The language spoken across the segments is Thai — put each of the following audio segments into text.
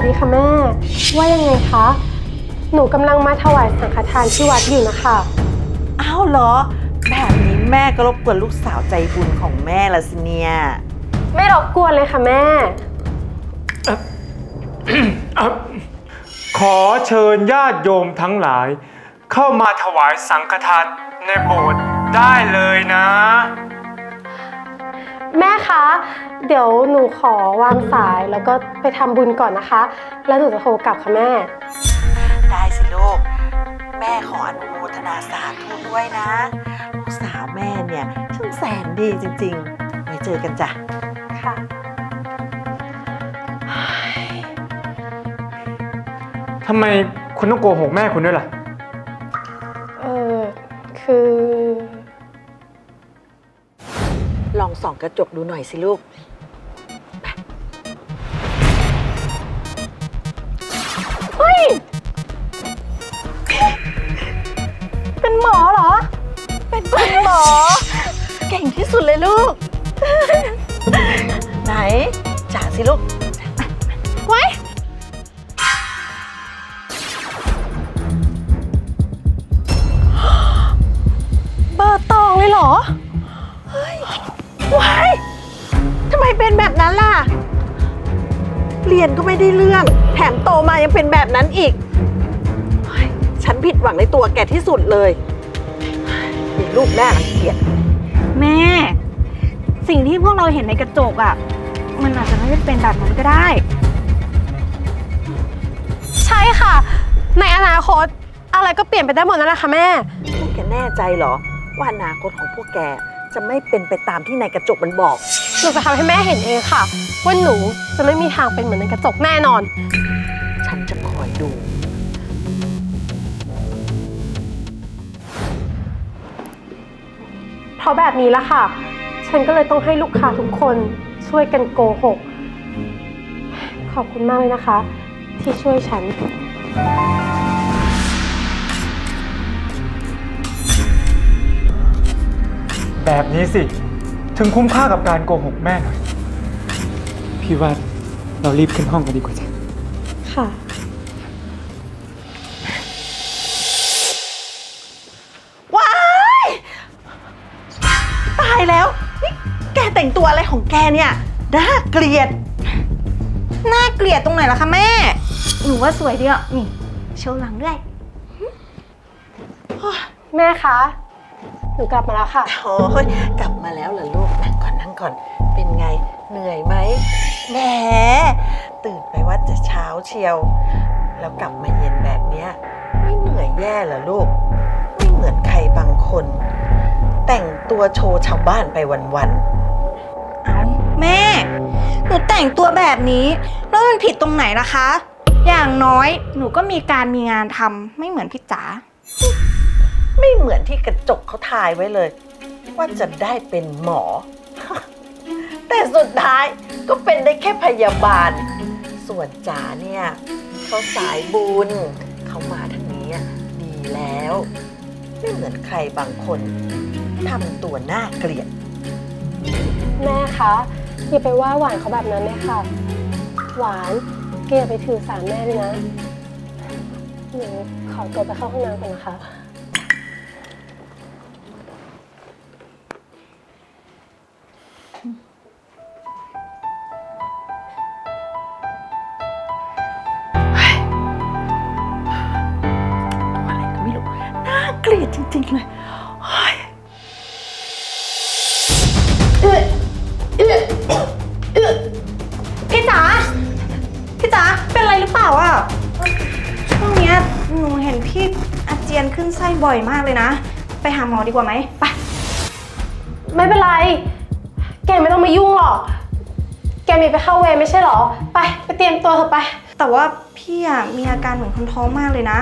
วัสดีค่ะแม่ ว่ายังไงคะ หนูกำลังมาถวายสังฆทานที่วัดอยู่นะคะ อ้าวเหรอ แบบนี้แม่ก็รบกวนลูกสาวใจบุญของแม่ละสิเนี่ยไม่รบกวนเลยค่ะแม่อะขอเชิญญาติโยมทั้งหลาย เข้ามาถวายสังฆทานในโบสถ์ได้เลยนะ แม่คะ เดี๋ยวหนูขอวางสายแล้วก็ไปทำบุญก่อนนะคะ แล้วหนูจะโทรกลับค่ะแม่ ได้สิลูก แม่ขออนุโมทนาสาธุด้วยนะ ลูกสาวแม่เนี่ยช่างแสนดีจริงๆ ไว้เจอกันจ้ะ ค่ะ ทำไมคุณต้องโกหกแม่คุณด้วยล่ะ กระจกดูหน่อยสิลูกเป็นหมอเหรอ เป็นคุณหมอ เก่งที่สุดเลยลูก ไหนจ่าสิลูก ไว้ เบอร์ตองเลยเหรอ เป็นแบบนั้นล่ะ เรียนก็ไม่ได้เรื่อง แถมโตมายังเป็นแบบนั้นอีกเฮ้ยฉันผิดหวังในตัวแกที่สุดเลยมีลูกแม่รังเกียจแม่ สิ่งที่พวกเราเห็นในกระจกอะ่ะมันอาจจะไม่ได้เป็นแบบนั้นก็ได้ ใช่ค่ะ ในอนาคตอะไรก็เปลี่ยนไปได้หมดนั่นแหละค่ะแม่ พวกแกแน่ใจเหรอ ว่าอนาคตของพวกแกจะไม่เป็นไปตามที่ในกระจกมันบอก หนูจะทำให้แม่เห็นเองค่ะ ว่าหนูจะไม่มีทางเป็นเหมือนในกระจกแน่นอน ฉันจะคอยดู เพราะแบบนี้ละค่ะ ฉันก็เลยต้องให้ลูกค้าทุกคนช่วยกันโกหก ขอบคุณมากเลยนะคะ ที่ช่วยฉัน แบบนี้สิ ถึงคุ้มค่ากับการโกหกแม่หน่อย พี่ว่าเรารีบขึ้นห้องกันดีกว่าจ้ะ ค่ะ ว้าย ตายแล้วนี่แกแต่งตัวอะไรของแกเนี่ยน่าเกลียด น่าเกลียดตรงไหนล่ะคะแม่ หนูว่าสวยดีอะนี่ โชว์หลังด้วย แม่คะห นูกลับมาแล้วค่ะ โอ้ยกลับมาแล้วเหรอลูกนั่งก่อนนั่งก่อน เป็นไงเหนื่อยไหมแหมตื่นไปว่าจะเช้าเชียว แล้วกลับมาเย็นแบบเนี้ยไม่เหนื่อยแย่เหรอลูก ไม่เหมือนใครบางคน แต่งตัวโชว์ชาวบ้านไปวันเอาแม่ หนูแต่งตัวแบบนี้ แล้วมันผิดตรงไหนล่ะคะ อย่างน้อยหนูก็มีการมีงานทำไม่เหมือนพี่จ๋าๆ ไม่เหมือนที่กระจกเขาทายไว้เลย ว่าจะได้เป็นหมอ แต่สุดท้ายก็เป็นได้แค่พยาบาล ส่วนจ๋าเนี่ยเขาสายบุญเขามาทางนี้ดีแล้ว ไม่เหมือนใครบางคนทำตัวน่าเกลียด แม่คะอย่าไปว่าหวานเขาแบบนั้นเลยค่ะ หวานแกอย่าไปถือสารแม่เลยนะหนูขอตัวไปเข้าห้องน้ำก่อนนะคะ อะไรก็ไม่รู้ น่าเกลียดจริงๆเลยเฮ้ยพี่จ๋า พี่จ๋า เป็นอะไรหรือเปล่าอะ ช่วงเนี้ยหนูเห็นพี่อาเจียนขึ้นไส้บ่อยมากเลยนะ ไปหาหมอดีกว่าไหม ไป ไม่เป็นไร แกไม่ต้องมายุ่งหรอก แกมีไปเข้าเวรไม่ใช่หรอ ไป ไปเตรียมตัวเถอะไป แต่ว่าพี่อะมีอาการเหมือนคนท้องมากเลยนะ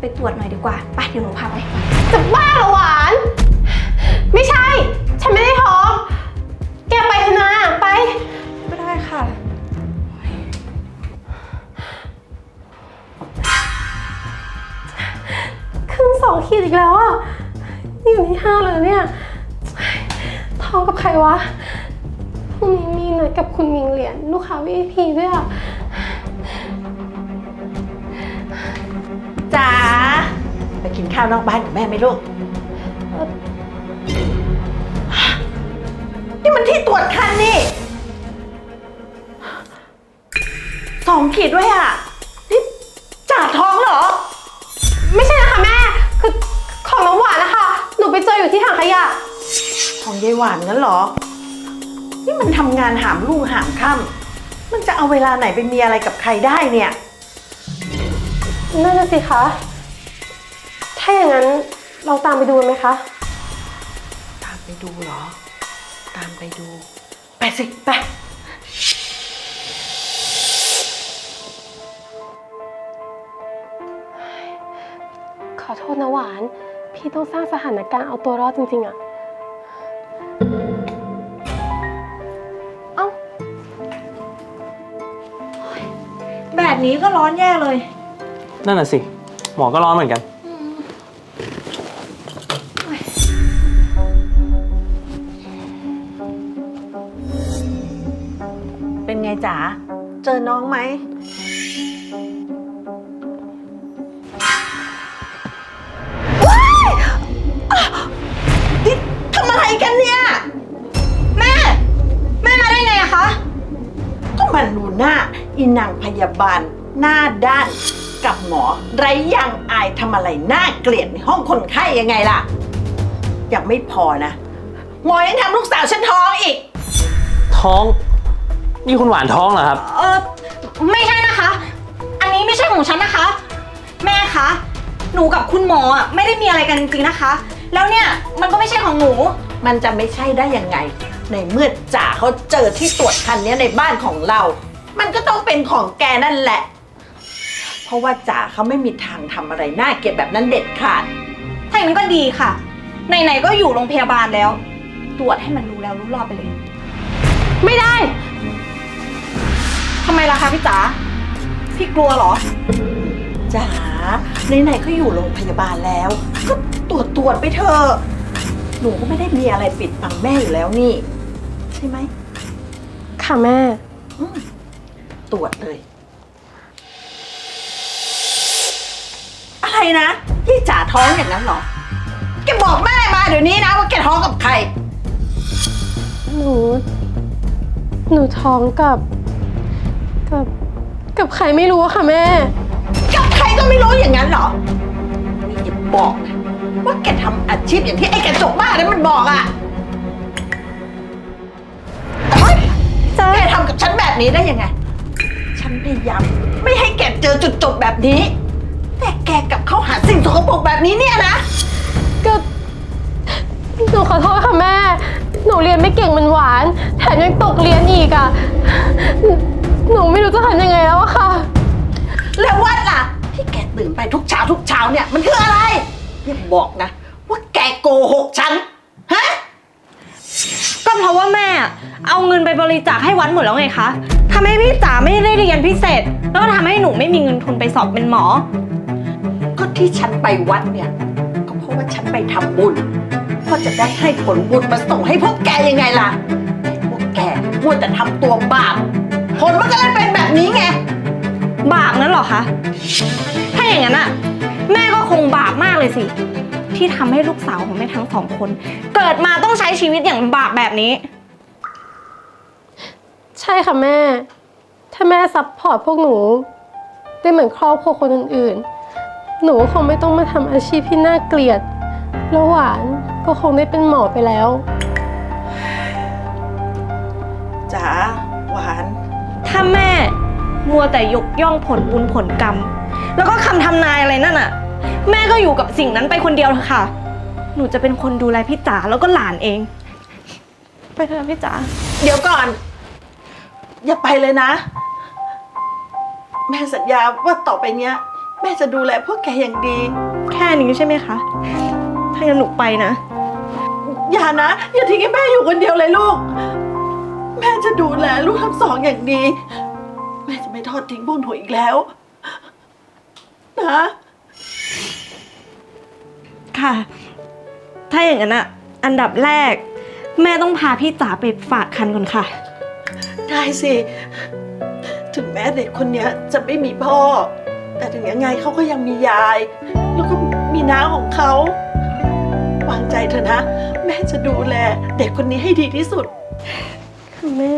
ไปตรวจหน่อยดีกว่า ไปเดี๋ยวหนูพาไป จะบ้าเหรอหวาน ไม่ใช่ ฉันไม่ได้ท้อง แกไปเถอะนะไป ก็ได้ค่ะ ขึ้นสองขีดอีกแล้วอะ นี่อยู่ที่ห้าเลยเนี่ย ท้องกับใครวะพรุ่งนี้มีนัดกับคุณมิงเหรียญลูกค้าวีพีด้วยอะจ๋าไปกินข้าวนอกบ้านกับแม่ไหมลูก นี่มันที่ตรวจคันนี่ สองขีดด้วยอะ นี่จ่าท้องเหรอ ไม่ใช่นะคะแม่ คือของน้ำหวานนะคะ หนูไปเจออยู่ที่ถังขยะ ของยายหวานงั้นเหรอ นี่มันทำงานหามลูกหามค่ำมันจะเอาเวลาไหนไปมีอะไรกับใครได้เนี่ยนั่นน่ะสิคะ ถ้าอย่างนั้นเราตามไปดูกันไหมคะ ตามไปดูเหรอ ตามไปดู ไปสิ ไป ขอโทษนะหวาน พี่ต้องสร้างสถานการณ์เอาตัวรอดจริงๆอะ แบบนี้ก็ร้อนแย่เลย นั่นน่ะสิ หมอก็ร้อนเหมือนกัน เป็นไงจ๋า เจอน้องไหม นี่ทำอะไรกันเนี่ย แม่ แม่มาได้ไงอะคะ ก็มันดูหน้า อีนางพยาบาล หน้าด้าน กับหมอ ไรยังอายทำอะไรน่าเกลียดในห้องคนไข้ยังไงล่ะ ยังไม่พอนะหมอยังทำลูกสาวฉันท้องอีก ท้องนี่คุณหวานท้องเหรอครับ เออไม่ใช่นะคะ อันนี้ไม่ใช่ของฉันนะคะ แม่คะ หนูกับคุณหมออะไม่ได้มีอะไรกันจริงๆนะคะ แล้วเนี่ยมันก็ไม่ใช่ของหนู มันจะไม่ใช่ได้ยังไง ในเมื่อจ่าเขาเจอที่ตรวจคันเนี้ยในบ้านของเรา มันก็ต้องเป็นของแกนั่นแหละ เพราะว่าจ่าเขาไม่มีทางทำอะไรน่าเกลียดแบบนั้นเด็ดขาด ถ้าอย่างนั้นก็ดีค่ะ ไหนๆก็อยู่โรงพยาบาลแล้ว ตรวจให้มันรู้แล้วรู้รอบไปเลย ไม่ได้ ทำไมล่ะคะพี่จ๋า พี่กลัวเหรอ จ๋าไหนๆก็อยู่โรงพยาบาลแล้ว ก็ตรวจตรวจไปเถอะหนูก็ไม่ได้มีอะไรปิดบังแม่อยู่แล้วนี่ ใช่ไหมค่ะแม่ อืม ตรวจเลย อะไรนะยี่จ๋าท้องอย่างนั้นเหรอ แกบอกแม่มาเดี๋ยวนี้นะว่าแกท้องกับใคร หนู หนูท้องกับ กับ กับใครไม่รู้อะค่ะแม่ กับใครก็ไม่รู้อย่างนั้นเหรอนี่อย่าบอกนะว่าแกทำอาชีพอย่างที่ไอ้กระจกบ้านั้นมันบอกอะเฮ้ยแกทำกับฉันแบบนี้ได้ยังไงฉันพ ยายามไม่ให้แกเจอจุดจบแบบนี้ แต่แกกลับเข้าหาสิ่งสกปรกแบบนี้เนี่ยนะ ก็หนูขอโทษค่ะแม่ หนูเรียนไม่เก่งมันหวาน แถมยังตกเรียนอีกอะหนูหนูไม่รู้จะทำยังไงแล้วอะค่ะ แล้ววัดล่ะ ที่แกตื่นไปทุกเช้าทุกเช้าเนี่ยมันคืออะไรอย่าบอกนะ ว่าแกโกหกฉัน ฮะ ก็เพราะว่าแม่ เอาเงินไปบริจาคให้วัดหมดแล้วไงคะ ทำให้พี่จ๋าไม่ได้เรียนพิเศษ แล้วก็ทำให้หนูไม่มีเงินทุนไปสอบเป็นหมอ ก็ที่ฉันไปวัดเนี่ยก็เพราะว่าฉันไปทำบุญก็จะได้ให้ผลบุญมาส่งให้พวกแกยังไงล่ะแต่พวกแกมัวแต่ทำตัวบาปผลมันก็เลยเป็นแบบนี้ไง บาปนั้นเหรอคะ ถ้าอย่างนั้นอะแม่ก็คงบาปมากเลยสิ ที่ทำให้ลูกสาวของแม่ทั้งสองคน เกิดมาต้องใช้ชีวิตอย่างลำบากแบบนี้ใช่ค่ะแม่ ถ้าแม่ซัพพอร์ตพวกหนู ได้เหมือนครอบครัวคนอื่นๆ หนูก็คงไม่ต้องมาทำอาชีพที่น่าเกลียด แล้วหวานก็คงได้เป็นหมอไปแล้ว จ๋าหวาน ถ้าแม่มัวแต่ยกย่องผลบุญผลกรรม แล้วก็คำทำนายอะไรนั่นอะแม่ก็อยู่กับสิ่งนั้นไปคนเดียวเถอะค่ะ หนูจะเป็นคนดูแลพี่จ๋าแล้วก็หลานเอง ไปเถอะพี่จ๋า เดี๋ยวก่อน อย่าไปเลยนะ แม่สัญญาว่าต่อไปเนี้ย แม่จะดูแลพวกแกอย่างดี แค่นี้ใช่ไหมคะ ถ้างั้นหนูไปนะ อย่านะ อย่าทิ้งให้แม่อยู่คนเดียวเลยลูก แม่จะดูแลลูกทั้งสองอย่างดี แม่จะไม่ทอดทิ้งพวกหนูอีกแล้ว นะ ค่ะ ถ้าอย่างนั้นอะอันดับแรก แม่ต้องพาพี่จ๋าไปฝากคันก่อนค่ะ ได้สิ ถึงแม้เด็กคนเนี้ยจะไม่มีพ่อ แต่ถึงยังไงเขาก็ยังมียาย แล้วก็มีน้าของเขา วางใจเถอะนะ แม่จะดูแล เด็กคนนี้ให้ดีที่สุด ค่ะแม่